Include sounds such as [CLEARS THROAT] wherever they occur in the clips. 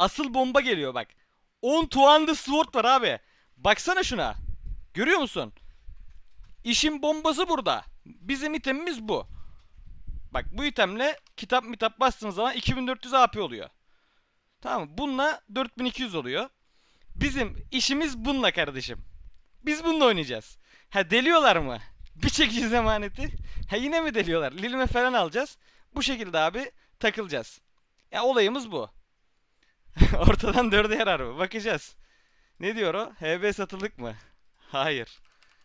Asıl bomba geliyor bak. 10 Tuandı Sword var abi. Baksana şuna. Görüyor musun? İşin bombası burada. Bizim itemimiz bu. Bak bu itemle kitap mitap bastığınız zaman 2400 AP oluyor. Tamam mı? Bununla 4200 oluyor. Bizim işimiz bununla kardeşim. Biz bununla oynayacağız. Ha deliyorlar mı? [LAUGHS] Bir çekici zamaneti. Ha yine mi deliyorlar? Lilime falan alacağız. Bu şekilde abi takılacağız. Ya olayımız bu. [LAUGHS] Ortadan dörde yarar mı? Bakacağız. Ne diyor o? HB satılık mı? Hayır.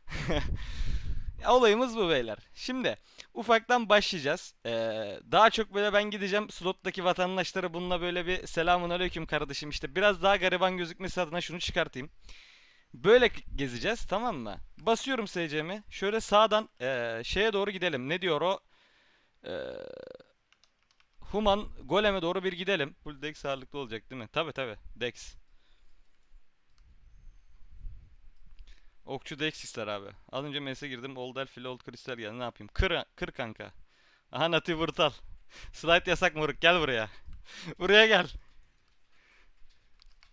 [LAUGHS] olayımız bu beyler. Şimdi ufaktan başlayacağız. Ee, daha çok böyle ben gideceğim slottaki vatandaşlara bununla böyle bir selamun aleyküm kardeşim işte biraz daha gariban gözükmesi adına şunu çıkartayım. Böyle gezeceğiz tamam mı? Basıyorum SC'mi. Şöyle sağdan ee, şeye doğru gidelim. Ne diyor o? Ee, Human Golem'e doğru bir gidelim. Full Dex ağırlıklı olacak değil mi? Tabi tabi. Dex. Okçu Dex ister abi. Az önce mes'e girdim. Old Elf ile Old Crystal geldi. Ne yapayım? Kır, kır kanka. Aha Nati Vırtal. Slide yasak moruk. Gel buraya. [LAUGHS] buraya gel.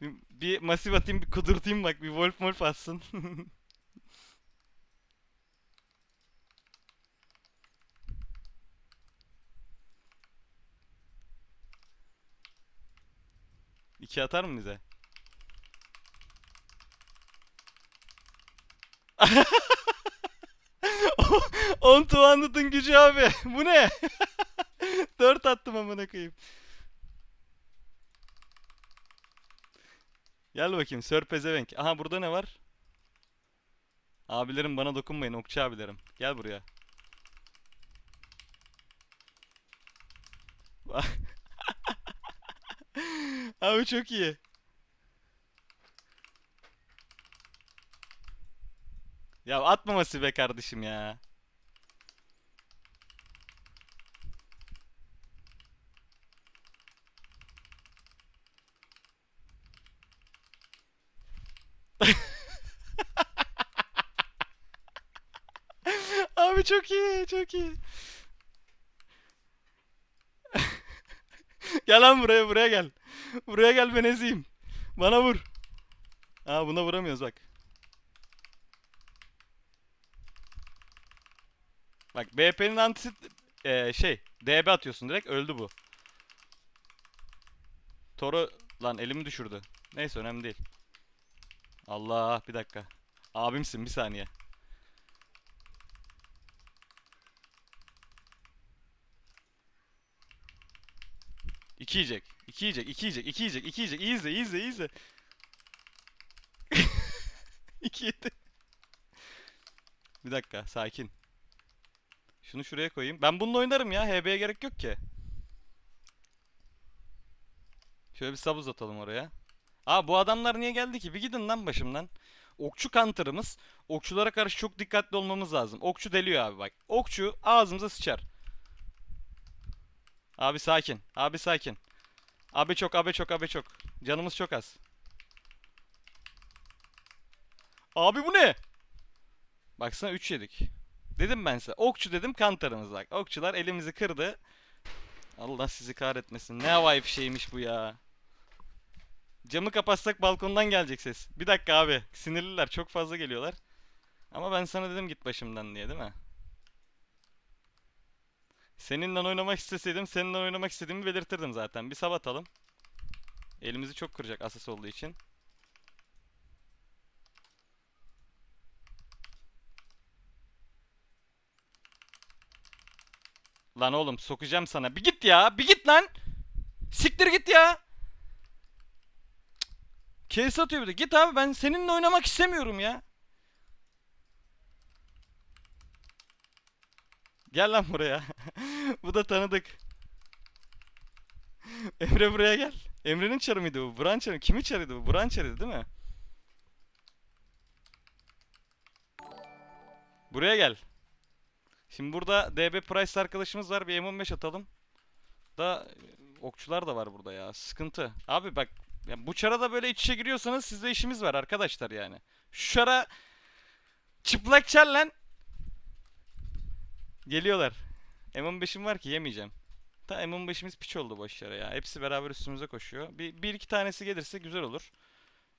Bir, bir masif atayım, bir kudurtayım bak. Bir wolf wolf atsın. [LAUGHS] İki atar mı bize? [LAUGHS] On tuvanlıtın gücü abi. Bu ne? [LAUGHS] Dört attım amına koyayım. Gel bakayım Sir Pezevenk. Aha burada ne var? Abilerim bana dokunmayın okçu abilerim. Gel buraya. Abi çok iyi. Ya atmaması be kardeşim ya. [LAUGHS] Abi çok iyi, çok iyi. [LAUGHS] gel lan buraya, buraya gel. [LAUGHS] Buraya gel ben ezeyim. Bana vur. Aa buna vuramıyoruz bak. Bak BP'nin antisi eee, şey DB atıyorsun direkt öldü bu. Toru lan elimi düşürdü. Neyse önemli değil. Allah bir dakika. Abimsin bir saniye. İki yiyecek. iki yiyecek. iki yiyecek. iki yiyecek. iki yiyecek. İyi izle, iyi izle, iyi izle. [LAUGHS] İki yedi. Bir dakika, sakin. Şunu şuraya koyayım. Ben bununla oynarım ya. HB'ye gerek yok ki. Şöyle bir sub uzatalım oraya. Aa bu adamlar niye geldi ki? Bir gidin lan başımdan. Okçu counter'ımız. Okçulara karşı çok dikkatli olmamız lazım. Okçu deliyor abi bak. Okçu ağzımıza sıçar. Abi sakin. Abi sakin. Abi çok, abi çok, abi çok. Canımız çok az. Abi bu ne? Baksana 3 yedik. Dedim ben size. Okçu dedim kantarımız bak. Okçular elimizi kırdı. Allah sizi kahretmesin. Ne havai şeymiş bu ya. Camı kapatsak balkondan gelecek ses. Bir dakika abi. Sinirliler. Çok fazla geliyorlar. Ama ben sana dedim git başımdan diye değil mi? Seninle oynamak isteseydim seninle oynamak istediğimi belirtirdim zaten. Bir sab atalım. Elimizi çok kıracak asas olduğu için. Lan oğlum sokacağım sana. Bir git ya. Bir git lan. Siktir git ya. Case atıyor bir de. Git abi ben seninle oynamak istemiyorum ya. Gel lan buraya. [LAUGHS] [LAUGHS] bu da tanıdık. Emre buraya gel. Emre'nin çarı mıydı bu? Buran çarı. Kimin çarıydı bu? Buran çarıydı değil mi? Buraya gel. Şimdi burada DB Price arkadaşımız var. Bir M15 atalım. Da okçular da var burada ya. Sıkıntı. Abi bak ya bu çara da böyle iç içe giriyorsanız sizde işimiz var arkadaşlar yani. Şu çara çıplak çar lan. Geliyorlar. M15'im var ki yemeyeceğim. Ta M15'imiz piç oldu boş yere ya. Hepsi beraber üstümüze koşuyor. Bir, bir iki tanesi gelirse güzel olur.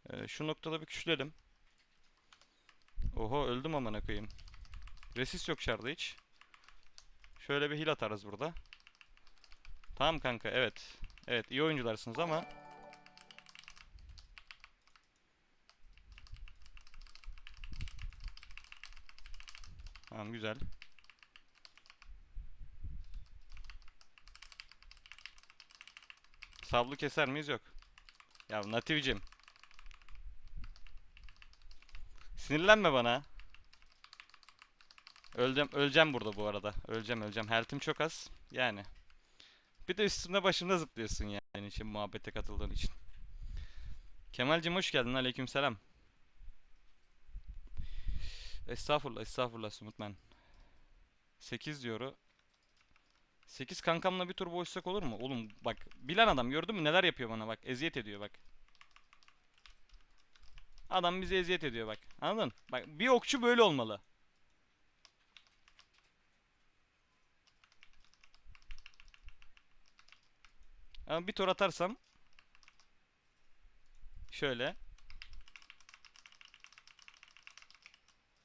Ee, şu noktada bir küçülelim. Oho öldüm amına koyayım. Resist yok şarda hiç. Şöyle bir heal atarız burada. Tamam kanka evet. Evet iyi oyuncularsınız ama Tamam güzel. Sablı keser miyiz? Yok. Ya Nativ'cim. Sinirlenme bana. Öleceğim, öleceğim burada bu arada. Öleceğim, öleceğim. Health'im çok az. Yani. Bir de üstümde başımda zıplıyorsun yani benim için muhabbete katıldığın için. Kemal'cim hoş geldin. Aleykümselam. Estağfurullah, estağfurullah Sumutman. 8 diyoru. 8 kankamla bir tur boşsak olur mu? Oğlum bak bilen adam gördün mü neler yapıyor bana bak. Eziyet ediyor bak. Adam bize eziyet ediyor bak. Anladın? Bak bir okçu böyle olmalı. Ama bir tur atarsam şöyle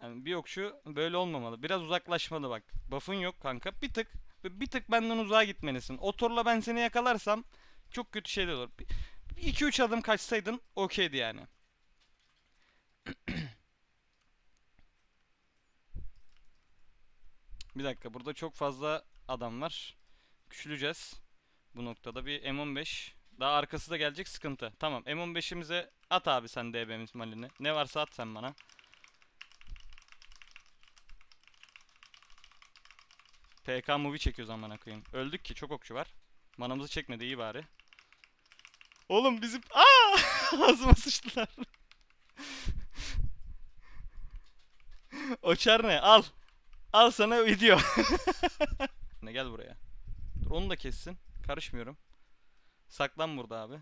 Yani bir okçu böyle olmamalı. Biraz uzaklaşmalı bak. Buff'un yok kanka. Bir tık bir tık benden uzağa gitmelisin. O turla ben seni yakalarsam çok kötü şeyler olur. 2-3 adım kaçsaydın okeydi yani. [CLEARS THROAT] Bir dakika burada çok fazla adam var. Küçüleceğiz. Bu noktada bir M15. Daha arkası da gelecek sıkıntı. Tamam M15'imize at abi sen DB'miz malini. Ne varsa at sen bana. PK movie çekiyoruz amına koyayım. Öldük ki çok okçu var. Manamızı çekmedi iyi bari. Oğlum bizim aa [LAUGHS] ağzıma sıçtılar. [LAUGHS] Oçar ne? Al. Al sana video. [LAUGHS] ne gel buraya. Dur onu da kessin. Karışmıyorum. Saklan burada abi.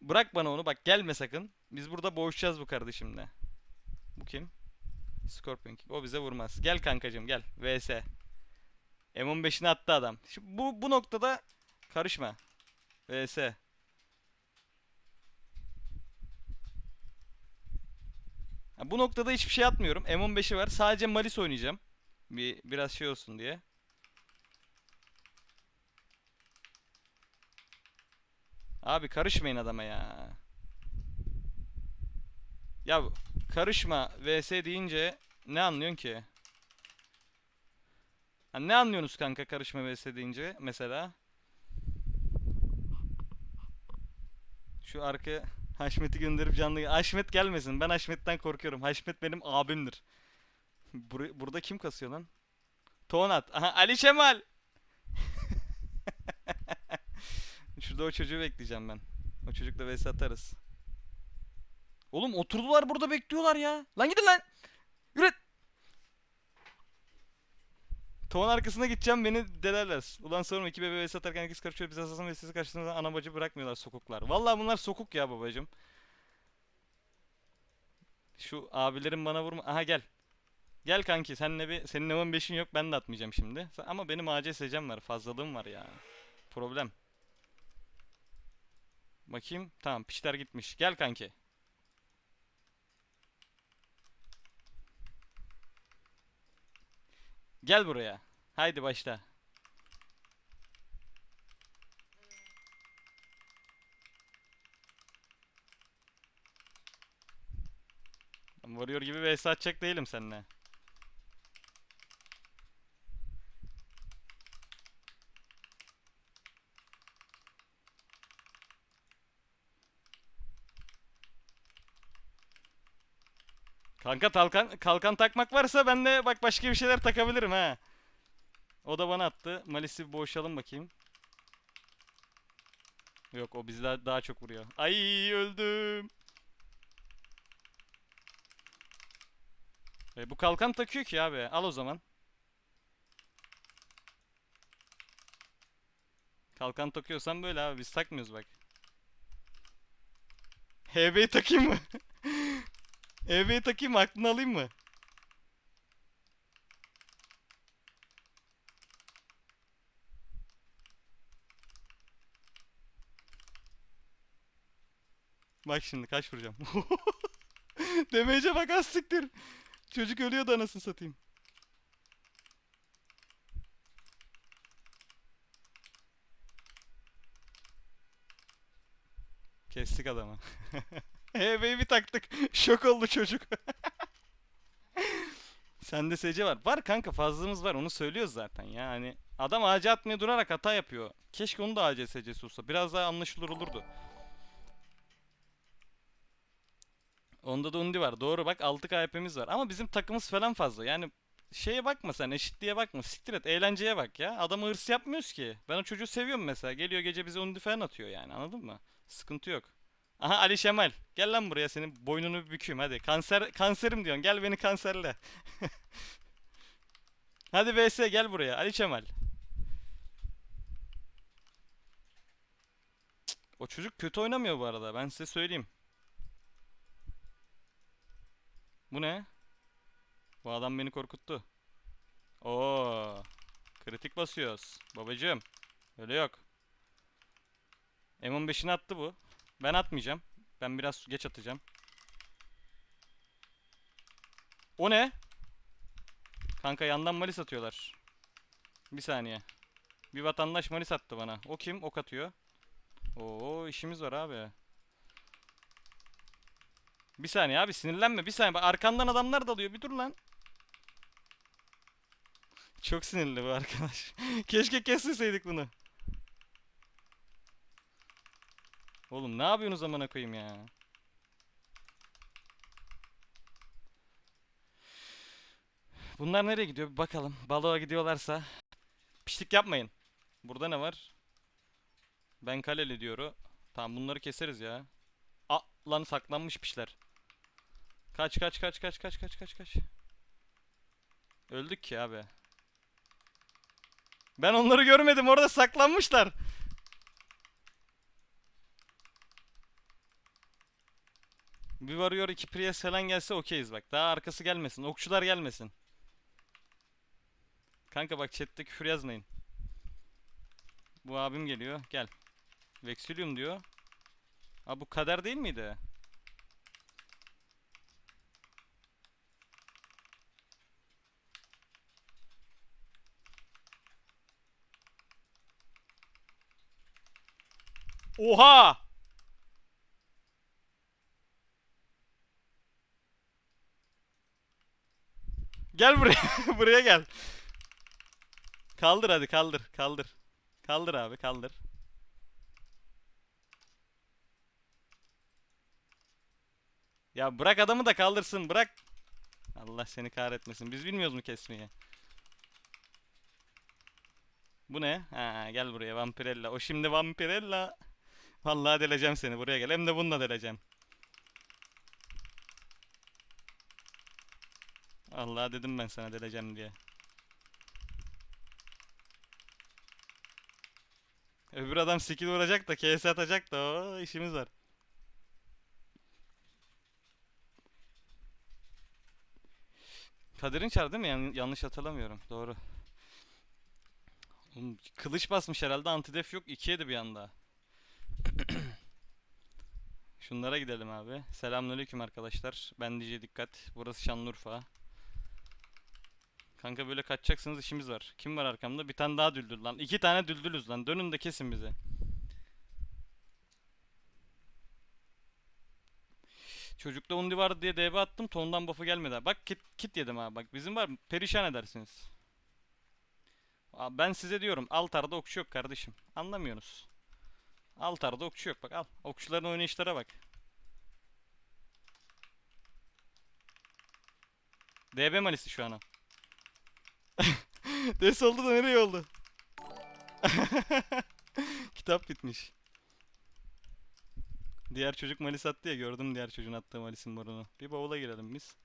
Bırak bana onu bak gelme sakın. Biz burada boğuşacağız bu kardeşimle. Bu kim? Scorpion King. O bize vurmaz. Gel kankacım gel. VS. M15'ini attı adam. Şimdi bu, bu noktada karışma. VS. Ha, bu noktada hiçbir şey atmıyorum. M15'i var. Sadece Malis oynayacağım. Bir, biraz şey olsun diye. Abi karışmayın adama ya. Ya karışma vs deyince ne anlıyorsun ki? Ha, ne anlıyorsunuz kanka karışma vs deyince mesela? Şu arka Haşmet'i gönderip canlı... Haşmet gelmesin. Ben Haşmet'ten korkuyorum. Haşmet benim abimdir. Bur burada kim kasıyor lan? Tonat. Aha Ali Şemal. [LAUGHS] Şurada o çocuğu bekleyeceğim ben. O çocukla vs atarız. Oğlum oturdular burada bekliyorlar ya. Lan gidin lan. Yürü. Tavan arkasına gideceğim beni delerler. Ulan sorma iki bebe vs atarken herkes karışıyor. Biz asasın vs'si karşısında ana bacı bırakmıyorlar sokuklar. Vallahi bunlar sokuk ya babacım. Şu abilerin bana vurma. Aha gel. Gel kanki seninle bir senin nevan 5'in yok ben de atmayacağım şimdi. Ama benim AC secem var fazlalığım var ya. Problem. Bakayım. Tamam piçler gitmiş. Gel kanki. Gel buraya. Haydi başla. Ben gibi vs atacak değilim seninle. Kanka talkan, kalkan takmak varsa ben de bak başka bir şeyler takabilirim ha. O da bana attı. Malis'i bir boğuşalım bakayım. Yok o bizden daha çok vuruyor. Ay öldüm. E, bu kalkan takıyor ki abi. Al o zaman. Kalkan takıyorsan böyle abi biz takmıyoruz bak. HB'yi takayım mı? [LAUGHS] EV'ye takayım mı? Aklını alayım mı? Bak şimdi kaç vuracağım. [LAUGHS] Demeyece bak az siktir. Çocuk ölüyor da anasını satayım. Kestik adamı. [LAUGHS] [LAUGHS] Hey baby taktık. [LAUGHS] Şok oldu çocuk. [LAUGHS] Sende SC var. Var kanka fazlamız var onu söylüyoruz zaten ya. Hani adam AC atmaya durarak hata yapıyor. Keşke onun da AC SC'si olsa. Biraz daha anlaşılır olurdu. Onda da undi var. Doğru bak 6 KHP'miz var. Ama bizim takımız falan fazla. Yani şeye bakma sen eşitliğe bakma. Siktir et eğlenceye bak ya. Adamı hırs yapmıyoruz ki. Ben o çocuğu seviyorum mesela. Geliyor gece bize undi falan atıyor yani anladın mı? Sıkıntı yok. Aha Ali Şemal. Gel lan buraya senin boynunu bir bükeyim hadi. Kanser kanserim diyorsun. Gel beni kanserle. [LAUGHS] hadi VS gel buraya Ali Şemal. O çocuk kötü oynamıyor bu arada. Ben size söyleyeyim. Bu ne? Bu adam beni korkuttu. Oo. Kritik basıyoruz. Babacığım. Öyle yok. M15'ini attı bu. Ben atmayacağım. Ben biraz geç atacağım. O ne? Kanka yandan malis atıyorlar. Bir saniye. Bir vatandaş malis attı bana. O kim? Ok atıyor. Oo işimiz var abi. Bir saniye abi sinirlenme. Bir saniye. Arkandan adamlar dalıyor. Bir dur lan. Çok sinirli bu arkadaş. [LAUGHS] Keşke kesmeseydik bunu. Oğlum ne yapıyorsunuz zamana koyayım ya? Bunlar nereye gidiyor? Bir bakalım. Balığa gidiyorlarsa. Pişlik yapmayın. Burada ne var? Ben kaleli diyoru. Tamam bunları keseriz ya. A lan saklanmış pişler. Kaç kaç kaç kaç kaç kaç kaç kaç. Öldük ki abi. Ben onları görmedim. Orada saklanmışlar. Bir varıyor iki Prius falan gelse okeyiz bak. Daha arkası gelmesin. Okçular gelmesin. Kanka bak chatte küfür yazmayın. Bu abim geliyor. Gel. Vexilium diyor. Aa bu kader değil miydi? Oha! Gel buraya. [LAUGHS] buraya gel. Kaldır hadi kaldır. Kaldır. Kaldır abi kaldır. Ya bırak adamı da kaldırsın bırak. Allah seni kahretmesin. Biz bilmiyoruz mu kesmeyi? Bu ne? Ha, gel buraya Vampirella. O şimdi Vampirella. Vallahi deleceğim seni. Buraya gel. Hem de bununla deleceğim. Allah dedim ben sana deleceğim diye. Öbür adam skill vuracak da KS atacak da o işimiz var. Kadir'in çar değil mi? Yan- yanlış hatırlamıyorum. Doğru. Oğlum, kılıç basmış herhalde. Antidef yok. İkiye de bir anda. [CLEARS THROAT] Şunlara gidelim abi. Selamünaleyküm arkadaşlar. Ben DJ Dikkat. Burası Şanlıurfa. Kanka böyle kaçacaksınız işimiz var. Kim var arkamda? Bir tane daha düldül lan. İki tane düldülüz lan. Dönün de kesin bizi. Çocukta undi vardı diye DB attım. Tondan buff'ı gelmedi. Bak kit, kit yedim ha. Bak bizim var. Perişan edersiniz. Ben size diyorum. Altarda okçu yok kardeşim. Anlamıyorsunuz. Altarda okçu yok. Bak al. Okçuların oynayışlara bak. DB malisi şu an o. [LAUGHS] Des oldu da nereye oldu? [LAUGHS] Kitap bitmiş. Diğer çocuk malis attı ya gördüm diğer çocuğun attığı malisin morunu. Bir bavula girelim biz.